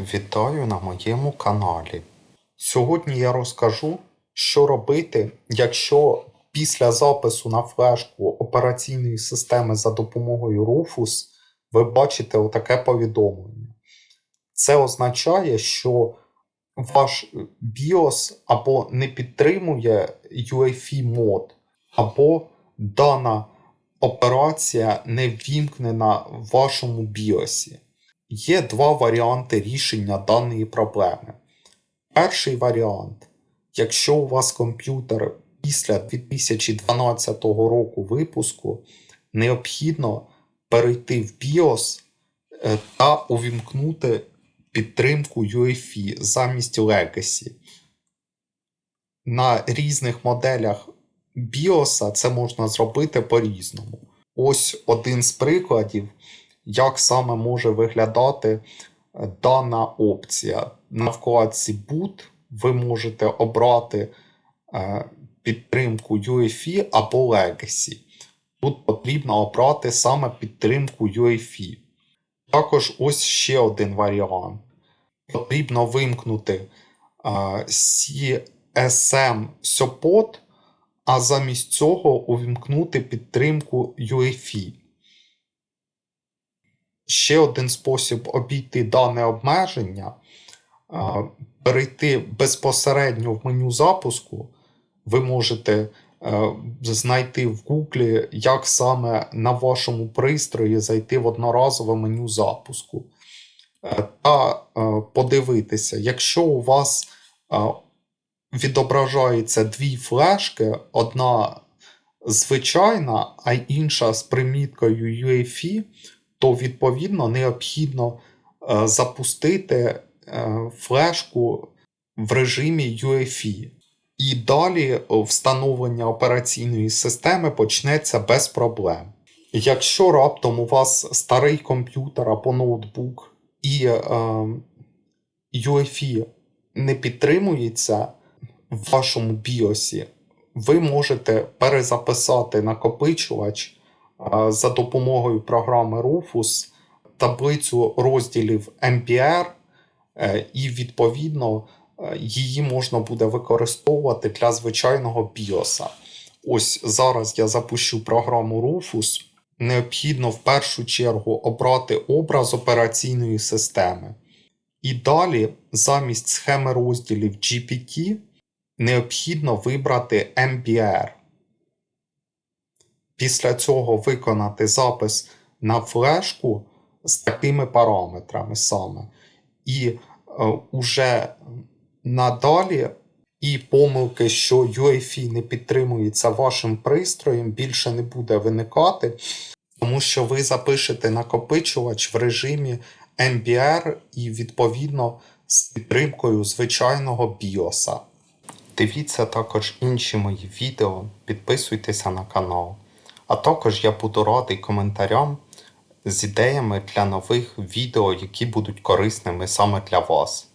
Вітаю на моєму каналі. Сьогодні я розкажу, що робити, якщо після запису на флешку операційної системи за допомогою Rufus ви бачите отаке повідомлення. Це означає, що ваш BIOS або не підтримує UEFI мод, або дана операція не ввімкнена в вашому BIOS. Є два варіанти рішення даної проблеми. Перший варіант, якщо у вас комп'ютер після 2012 року випуску, необхідно перейти в BIOS е, та увімкнути підтримку UEFI замість Legacy. На різних моделях BIOS це можна зробити по-різному. Ось один з прикладів, як саме може виглядати дана опція. На вкладці Boot ви можете обрати е, підтримку UEFI або Legacy. Тут потрібно обрати саме підтримку UEFI. Також ось ще один варіант. Потрібно вимкнути е, CSM Support, а замість цього увімкнути підтримку UEFI. Ще один спосіб обійти дане обмеження перейти безпосередньо в меню запуску. Ви можете е, знайти в Google, як саме на вашому пристрої зайти в одноразове меню запуску. Е, Та е, подивитися, якщо у вас відображається дві флешки, одна звичайна, а інша з приміткою UEFI, то відповідно необхідно е, запустити е, флешку в режимі UEFI. І далі встановлення операційної системи почнеться без проблем. Якщо раптом у вас старий комп'ютер або ноутбук і е, UEFI не підтримується в вашому BIOS, ви можете перезаписати накопичувач за допомогою програми Rufus таблицю розділів MPR, е, і відповідно е, її можна буде використовувати для звичайного BIOS. Ось зараз я запущу програму Rufus. Необхідно в першу чергу обрати образ операційної системи. І далі замість схеми розділів GPT необхідно вибрати MBR. Після цього виконати запис на флешку з такими параметрами саме. І е, уже надалі і помилки, що UEFI не підтримується вашим пристроєм, більше не буде виникати, тому що ви запишете накопичувач в режимі MBR і відповідно з підтримкою звичайного BIOS. Дивіться також інші мої відео, підписуйтеся на канал. А також я буду радий коментарям з ідеями для нових відео, які будуть корисними саме для вас.